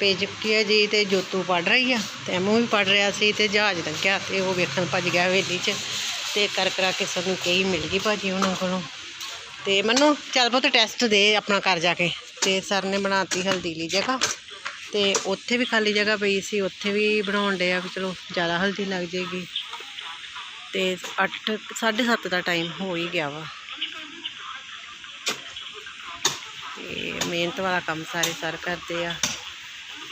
ਪੇ ਚੁੱਕੀ ਹੈ ਜੀ ਤੇ ਜੋਤੂ ਪੜ ਰਹੀ ਆ ਤੇ ਐਮੂ ਵੀ ਪੜ ਰਿਹਾ ਸੀ ਤੇ ਜਹਾਜ਼ ਲੱਗਿਆ ਤੇ ਉਹ ਵੇਖਣ ਭੱਜ ਗਿਆ ਹਵੇਲੀ 'ਚ ਤੇ ਕਰ ਕਰਾ ਕੇ ਸਾਨੂੰ ਕਹੀ ਮਿਲ ਗਈ ਭਾਜੀ ਉਹਨਾਂ ਕੋਲੋਂ। ਤੇ ਮੈਨੂੰ, ਚੱਲ ਪੁੱਤ ਟੈਸਟ ਦੇ ਆਪਣਾ ਘਰ ਜਾ ਕੇ। ਤੇ ਸਰ ਨੇ ਬਣਾਤੀ ਹਲਦੀ ਲਈ ਜਗ੍ਹਾ ਤੇ ਉੱਥੇ ਵੀ ਖਾਲੀ ਜਗ੍ਹਾ ਪਈ ਸੀ, ਉੱਥੇ ਵੀ ਬਣਾਉਣ ਡਏ ਆ ਵੀ ਚਲੋ ਜ਼ਿਆਦਾ ਹਲਦੀ ਲੱਗ ਜਾਏਗੀ। ਤੇ 8 7:30 ਦਾ ਟਾਈਮ ਹੋ ਹੀ ਗਿਆ ਵਾ। ਤੇ ਮਿਹਨਤ ਵਾਲਾ ਕੰਮ ਸਾਰੇ ਸਰ ਕਰਦੇ ਆ।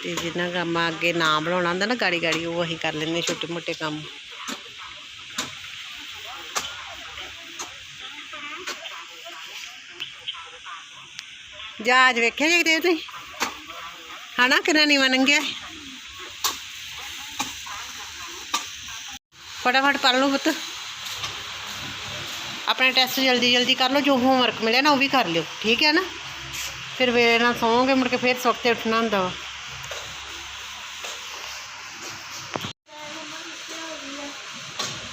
ਤੇ ਜਿੰਨਾ ਕੰਮ ਅੱਗੇ ਨਾ ਬਣਾਉਣਾ ਹੁੰਦਾ ਨਾ ਗਾੜੀ ਗਾੜੀ, ਉਹ ਅਸੀਂ ਕਰ ਲੈਂਦੇ ਛੋਟੇ ਮੋਟੇ ਕੰਮ। ਜਹਾਜ਼ ਵੇਖਿਆ ਜੇ ਕਿਤੇ ਤੁਸੀਂ? ਹਨਾ, ਕਿੰਨਾ ਨੀਵਾਂ ਨੰਗਿਆ ਫਟਾਫਟ ਕਰ ਲਓ ਪੁੱਤ। ਆਪਣੇ ਟੈਸਟ ਜਲਦੀ ਜਲਦੀ ਕਰ ਲਓ, ਜੋ ਹੋਮਵਰਕ ਮਿਲਿਆ ਨਾ ਉਹ ਵੀ ਕਰ ਲਿਓ, ਠੀਕ ਹੈ ਨਾ? ਫਿਰ ਵੇਲੇ ਨਾਲ ਸੌਂਗੇ, ਮੁੜ ਕੇ ਫਿਰ ਸੁੱਤੇ ਉੱਠਣਾ ਹੁੰਦਾ ਵਾ।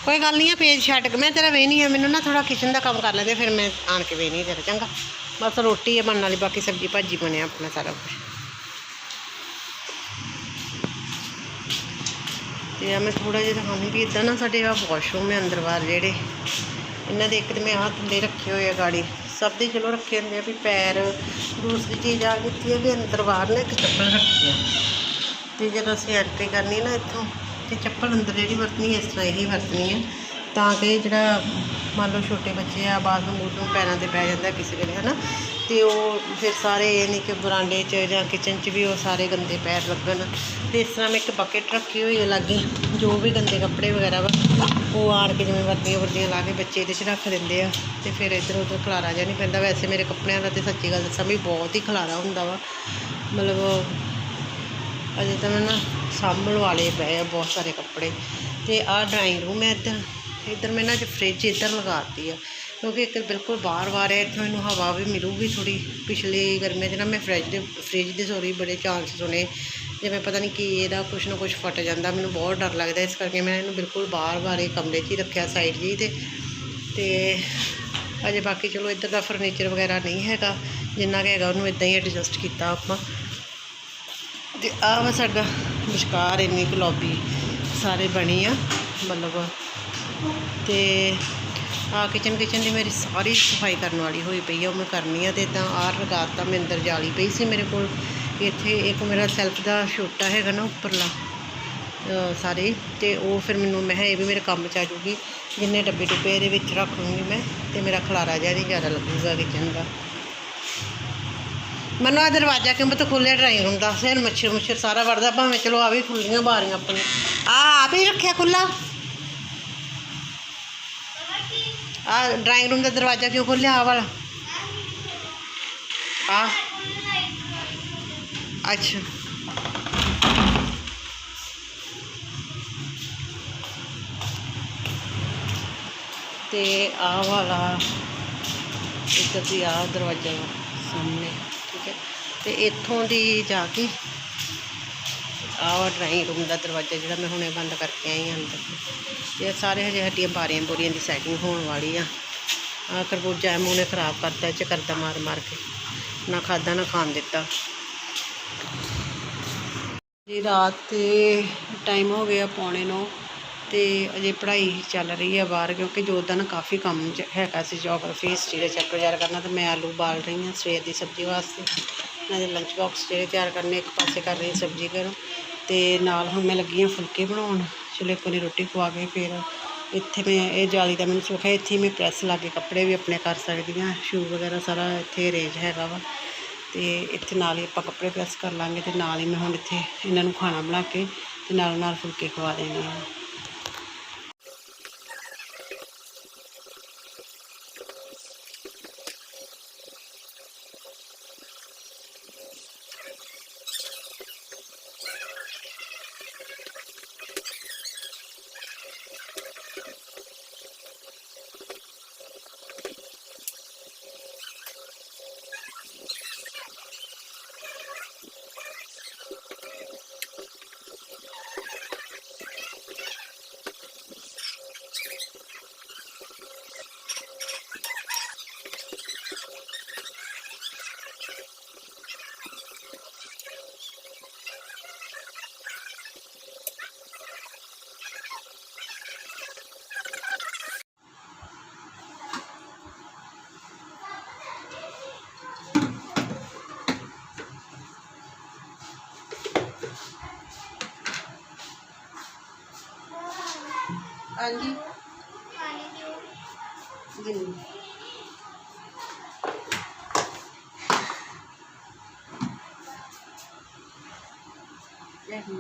ਕੋਈ ਗੱਲ ਨਹੀਂ ਆ, ਪੇਜ ਛੱਡ ਕੇ। ਮੈਂ ਤੇਰਾ ਵੇਹਨੀ ਆ, ਮੈਨੂੰ ਨਾ ਥੋੜਾ ਕਿਚਨ ਦਾ ਕੰਮ ਕਰ ਲੈਂਦੇ ਫਿਰ ਮੈਂ ਆਣ ਕੇ ਵੇਹਨੀ ਤੇਰਾ, ਚੰਗਾ? ਬਸ ਰੋਟੀ ਹੈ ਬਣਨ ਵਾਲੀ, ਬਾਕੀ ਸਬਜ਼ੀ ਭਾਜੀ ਬਣਿਆ ਆਪਣਾ ਸਾਰਾ ਕੁਝ ਤੇ ਆ ਮੈਂ ਥੋੜਾ ਜਿਹਾ ਦਿਖਾਉਂਦੀ ਵੀ ਇਦਾਂ ਨਾ ਸਾਡੇ ਆ ਵਾਸ਼ਰੂਮ ਹੈ ਅੰਦਰ ਬਾਹਰ ਜਿਹੜੇ। ਇਹਨਾਂ ਦੇ ਇੱਕ ਤੇ ਮੈਂ ਆਹ ਥੱਲੇ ਰੱਖੇ ਹੋਏ ਆ ਗਾੜੀ। ਸਭ ਦੇ ਚਲੋ ਰੱਖੇ ਹੁੰਦੇ ਆ ਵੀ ਪੈਰ, ਦੂਸਰੀ ਚੀਜ਼ ਆ ਕੀਤੀ ਹੈ ਵੀ ਅੰਦਰ ਬਾਹਰ ਨਾ ਇੱਕ ਚੱਪਲ ਰੱਖੀ ਆ। ਤੇ ਜਦੋਂ ਅਸੀਂ ਐਂਟਰੀ ਕਰਨੀ ਨਾ ਇੱਥੋਂ ਤੇ ਚੱਪਲ ਅੰਦਰ ਜਿਹੜੀ ਵਰਤਣੀ ਇਸ ਤਰ੍ਹਾਂ ਹੀ ਵਰਤਣੀ ਹੈ। ਤਾਂ ਕਿ ਜਿਹੜਾ ਮੰਨ ਲਓ ਛੋਟੇ ਬੱਚੇ ਆ, ਬਾਥਰੂਮ ਬੂਥਰੂਮ ਪੈਰਾਂ ਤੇ ਪੈ ਜਾਂਦਾ ਕਿਸੇ ਵੇਲੇ, ਹਨਾ? ਤੇ ਉਹ ਫਿਰ ਸਾਰੇ ਇਹ ਨਹੀਂ ਕਿ ਬਰਾਂਡੇ 'ਚ ਜਾਂ ਕਿਚਨ 'ਚ ਵੀ ਉਹ ਸਾਰੇ ਗੰਦੇ ਪੈਰ ਲੱਗਣ। ਤੇ ਇਸ ਤਰ੍ਹਾਂ ਮੈਂ ਇੱਕ ਬਕਟ ਰੱਖੀ ਹੋਈ ਹੈ ਲਾਗੇ, ਜੋ ਵੀ ਗੰਦੇ ਕੱਪੜੇ ਵਗੈਰਾ ਵਾ, ਉਹ ਆਣ ਕੇ ਜਿਵੇਂ ਵਰਦੀਆਂ ਵਰਦੀਆਂ ਲਾ ਕੇ ਬੱਚੇ ਇਹਦੇ 'ਚ ਰੱਖ ਦਿੰਦੇ ਆ। ਤੇ ਫਿਰ ਇੱਧਰ ਉੱਧਰ ਖਲਾਰਾ ਜਿਹਾ ਨਹੀਂ ਪੈਂਦਾ। ਵੈਸੇ ਮੇਰੇ ਕੱਪੜਿਆਂ ਦਾ ਤੇ ਸੱਚੀ ਗੱਲ ਦੱਸਾਂ ਵੀ ਬਹੁਤ ਹੀ ਖਲਾਰਾ ਹੁੰਦਾ ਵਾ। ਮਤਲਬ ਅਜੇ ਤਾਂ ਮੈਂ ਨਾ ਸਾਂਭਣ ਵਾਲੇ ਪਏ ਆ ਬਹੁਤ ਸਾਰੇ ਕੱਪੜੇ। ਤੇ ਆਹ ਡਰਾਇੰਗ ਰੂਮ ਹੈ ਇੱਧਰ। ਇੱਧਰ ਮੈਂ ਨਾ ਅੱਜ ਫ੍ਰਿਜ ਇੱਧਰ ਲਗਾਤੀ ਆ, ਕਿਉਂਕਿ ਇੱਕ ਬਿਲਕੁਲ ਬਾਹਰ ਬਾਹਰ ਹੈ, ਇੱਥੋਂ ਇਹਨੂੰ ਹਵਾ ਵੀ ਮਿਲੂਗੀ ਥੋੜੀ ਪਿਛਲੀ ਗਰਮੀਆਂ 'ਚ ਨਾ। ਮੈਂ ਫ੍ਰਿਜ ਦੇ ਫ੍ਰਿਜ ਦੇ ਸੋਰੀ ਬੜੇ ਚਾਂਸ ਸੁਣੇ। ਜਿਵੇਂ ਪਤਾ ਨਹੀਂ ਕੀ ਇਹਦਾ ਕੁਛ ਨਾ ਕੁਛ ਫਟ ਜਾਂਦਾ। ਮੈਨੂੰ ਬਹੁਤ ਡਰ ਲੱਗਦਾ ਇਸ ਕਰਕੇ ਮੈਂ ਇਹਨੂੰ ਬਿਲਕੁਲ ਬਾਹਰ ਬਾਹਰ ਇਹ ਕਮਰੇ 'ਚ ਹੀ ਰੱਖਿਆ ਸਾਈਡ ਜੀ ਤੇ ਤੇ ਅਜੇ ਬਾਕੀ ਚਲੋ ਇੱਧਰ ਦਾ ਫਰਨੀਚਰ ਵਗੈਰਾ ਨਹੀਂ ਹੈਗਾ। ਜਿੰਨਾ ਕੁ ਹੈਗਾ ਉਹਨੂੰ ਇਦਾਂ ਹੀ ਐਡਜਸਟ ਕੀਤਾ ਆਪਾਂ। ਤੇ ਆਹ ਵਾ ਸਾਡਾ ਵਿਚਕਾਰ ਇੰਨੀ ਕੁ ਲੌਬੀ ਸਾਰੇ ਬਣੀ ਆ, ਮਤਲਬ। ਤੇ ਆ ਕਿਚਨ ਕਿਚਨ ਦੀ ਮੇਰੀ ਸਾਰੀ ਸਫ਼ਾਈ ਕਰਨ ਵਾਲੀ ਹੋਈ ਪਈ ਆ, ਉਹ ਮੈਂ ਕਰਨੀ ਆ ਤੇ ਤਾਂ ਆਹ ਲਗਾਤਾ ਮੈਂ ਅੰਦਰ ਜਾਲੀ ਪਈ ਸੀ ਮੇਰੇ ਕੋਲ। ਇੱਥੇ ਇੱਕ ਮੇਰਾ ਸੈਲਫ ਦਾ ਛੋਟਾ ਹੈਗਾ ਨਾ ਉੱਪਰਲਾ ਸਾਰੇ, ਤੇ ਉਹ ਫਿਰ ਮੈਨੂੰ, ਮੈਂ ਕਿਹਾ ਇਹ ਵੀ ਮੇਰੇ ਕੰਮ ਚ ਆ ਜੂਗੀ। ਜਿੰਨੇ ਡੱਬੇ ਡੁੱਬੇ ਇਹਦੇ ਵਿੱਚ ਰੱਖ ਲੂੰਗੀ ਮੈਂ, ਤੇ ਮੇਰਾ ਖਲਾਰਾ ਜਿਹਾ ਨਹੀਂ ਜ਼ਿਆਦਾ ਲੱਗੂਗਾ ਕਿਚਨ ਦਾ। ਮੈਨੂੰ ਆ ਦਰਵਾਜ਼ਾ ਕਿਉਂ ਪਤਾ ਖੁੱਲਿਆ ਡਰਾਈਂਗ ਰੂਮ ਦਾ ਮੱਛਰ ਮੁੱਛਰ ਸਾਰਾ ਵੜਦਾ, ਭਾਵੇਂ ਚਲੋ ਆ ਵੀ ਖੁੱਲੀਆਂ ਬਾਰੀਆਂ ਆਪਣੇ ਆ ਆਪ ਹੀ ਰੱਖਿਆ ਖੁੱਲਾ ਆ ਡਰਾਈਂਗ ਰੂਮ ਦਾ ਦਰਵਾਜ਼ਾ ਕਿਉਂ ਖੋਲਿਆ ਆ ਵਾਲਾ? ਆ ਅੱਛਾ। ਤੇ ਆ ਵਾਲਾ ਇੱਧਰ ਦੀ ਆ ਦਰਵਾਜ਼ਾ ਸਾਹਮਣੇ। ਤੇ ਇੱਥੋਂ ਦੀ ਜਾ ਕੇ ਆਹ ਡਰਾਇੰਗ ਰੂਮ ਦਾ ਦਰਵਾਜ਼ਾ ਜਿਹੜਾ ਮੈਂ ਹੁਣੇ ਬੰਦ ਕਰਕੇ ਆਈ ਹਾਂ ਅੰਦਰ। ਇਹ ਸਾਰੇ ਹਜੇ ਹੱਡੀਆਂ ਬਾਰੀਆਂ ਬੋਰੀਆਂ ਦੀ ਸੈਟਿੰਗ ਹੋਣ ਵਾਲੀ ਆ। ਆ ਖਰਬੂਜਾ ਐਮੂ ਨੇ ਖਰਾਬ ਕਰਤਾ ਚ ਕਰਦਾ ਮਾਰ ਮਾਰ ਕੇ। ਨਾ ਖਾਦਾ ਨਾ ਖਾਣ ਦਿੱਤਾ। ਜੀ ਰਾਤ ਤੇ ਟਾਈਮ ਹੋ ਗਿਆ ਪੌਣੇ ਨੌ ਤੇ ਅਜੇ ਪੜ੍ਹਾਈ ਚੱਲ ਰਹੀ ਹੈ ਬਾਹਰ ਕਿਉਂਕਿ ਜੋਦਾਂ ਨਾ ਕਾਫੀ ਕੰਮ ਚ ਹੈਗਾ ਸੀ ਜੀਓਗ੍ਰਾਫੀ ਹਿਸਟਰੀ ਦਾ ਚੈਪਟਰ ਤਿਆਰ ਕਰਨਾ ਤੇ ਮੈਂ ਆਲੂ ਬਾਲ ਰਹੀ ਹਾਂ ਸਵੇਰ ਦੀ ਸਬਜ਼ੀ ਵਾਸਤੇ। ਇਹਨਾਂ ਦੇ ਲੰਚ ਬਾਕਸ ਜਿਹੜੇ ਤਿਆਰ ਕਰਨੇ ਇੱਕ ਪਾਸੇ ਕਰ ਰਹੀ ਸਬਜ਼ੀ ਕਰੋ ਤੇ ਨਾਲ ਹੁਣ ਮੈਂ ਲੱਗੀ ਹਾਂ ਫੁਲਕੇ ਬਣਾਉਣ। ਚਲੋ ਕੋਨੀ ਰੋਟੀ ਖਵਾ ਕੇ ਫਿਰ ਇੱਥੇ ਮੈਂ ਇਹ ਜਾਲੀ ਦਾ ਮੈਨੂੰ ਸੁੱਖ ਹੈ, ਇੱਥੇ ਹੀ ਮੈਂ ਪ੍ਰੈਸ ਲਾ ਕੇ ਕੱਪੜੇ ਵੀ ਆਪਣੇ ਕਰ ਸਕਦੀ ਹਾਂ। ਸ਼ੂ ਵਗੈਰਾ ਸਾਰਾ ਇੱਥੇ ਅਰੇਂਜ ਹੈਗਾ ਵਾ ਤੇ ਇੱਥੇ ਨਾਲ ਹੀ ਆਪਾਂ ਕੱਪੜੇ ਪ੍ਰੈਸ ਕਰ ਲਾਂਗੇ ਤੇ ਨਾਲ ਹੀ ਮੈਂ ਹੁਣ ਇੱਥੇ ਇਹਨਾਂ ਨੂੰ ਖਾਣਾ ਬਣਾ ਕੇ ਤੇ ਨਾਲ ਨਾਲ ਫੁਲਕੇ ਖਵਾ ਦੇਣੇ ਆ। ਹਾਂਜੀ ਪਾਣੀ ਦਿਓ ਜੀ ਲੈ ਹੁਣ।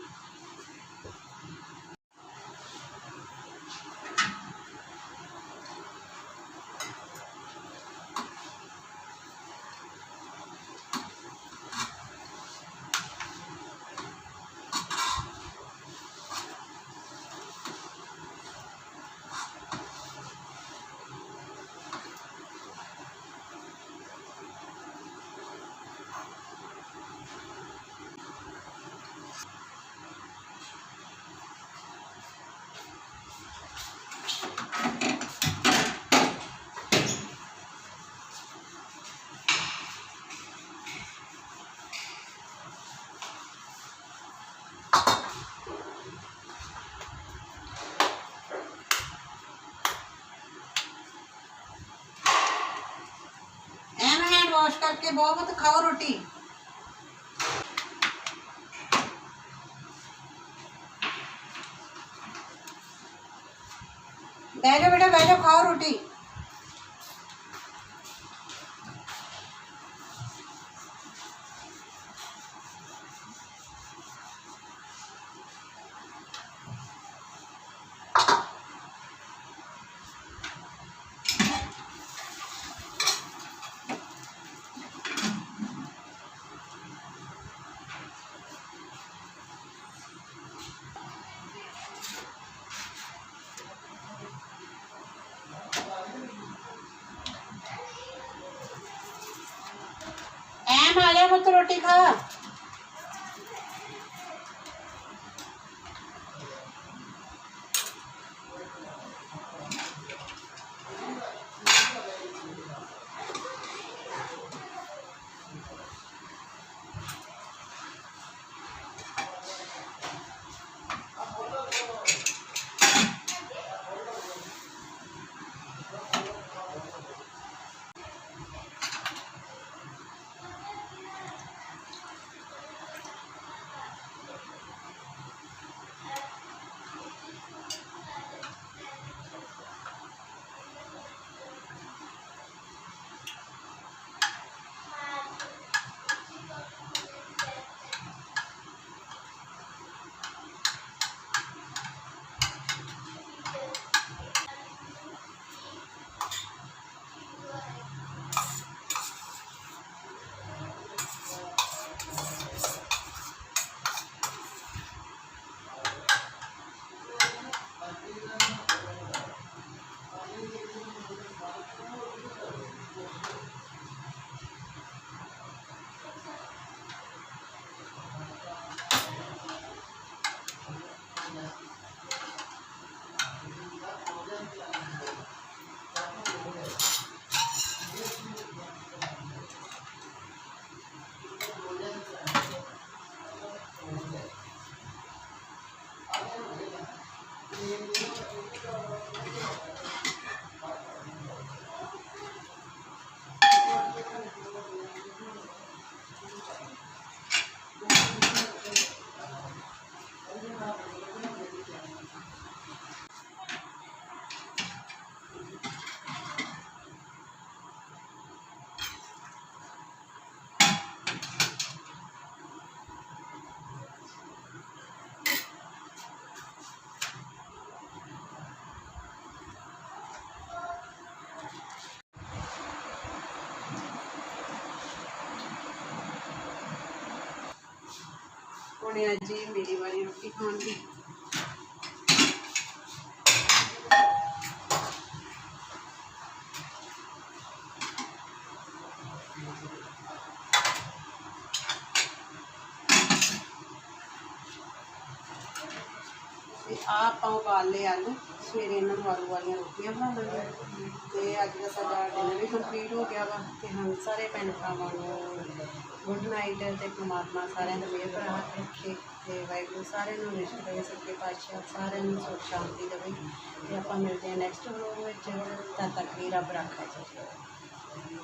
ਵਾਸ਼ ਕਰਕੇ ਬਹੁਤ ਖਾਓ ਰੋਟੀ। ਬਹਿ ਜਾ ਬੇਟਾ ਬਹਿ ਜਾ ਖਾਓ ਰੋਟੀ। ਐਮ ਆ ਜਾ ਪੁੱਤ ਰੋਟੀ ਖਾ। ਹੁਣ ਅੱਜ ਹੀ ਮੇਰੀ ਵਾਰੀ ਰੋਟੀ ਖਾਣ ਦੀ। ਤੇ ਆ ਆਪਾਂ ਉਬਾਲ ਲਏ ਆਲੂ। ਸਵੇਰੇ ਇਹਨਾਂ ਨੂੰ ਆਲੂ ਵਾਲੀਆਂ ਰੋਟੀਆਂ ਬਣਾ ਬਣਾਵਾਂਗੇ ਤੇ ਅੱਜ ਦਾ ਸਾਡਾ ਡਿਨਰ ਵੀ ਕੰਪਲੀਟ ਹੋ ਗਿਆ ਵਾ। ਤੇ ਹੁਣ ਸਾਰੇ ਭੈਣ ਭਰਾਵਾਂ ਨੂੰ ਗੁੱਡ ਨਾਈਟ ਤੇ ਪ੍ਰਮਾਤਮਾ ਸਾਰਿਆਂ ਦਾ ਮਿਹਰ ਭਰਾ ਰੱਖੇ। ਤੇ ਵਾਹਿਗੁਰੂ ਸਾਰਿਆਂ ਨੂੰ ਰਿਸ਼ਤ ਦੇਵੇ ਸੱਚੇ ਪਾਤਸ਼ਾਹ ਸਾਰਿਆਂ ਨੂੰ ਸੁਖ ਸ਼ਾਂਤੀ ਦੇਵੇ। ਤੇ ਆਪਾਂ ਮਿਲਦੇ ਹਾਂ ਨੈਕਸਟ ਵਲੋਗ ਵਿੱਚ। ਤਦ ਤੱਕ ਲਈ ਰੱਬ ਰੱਖਾ ਜੀ।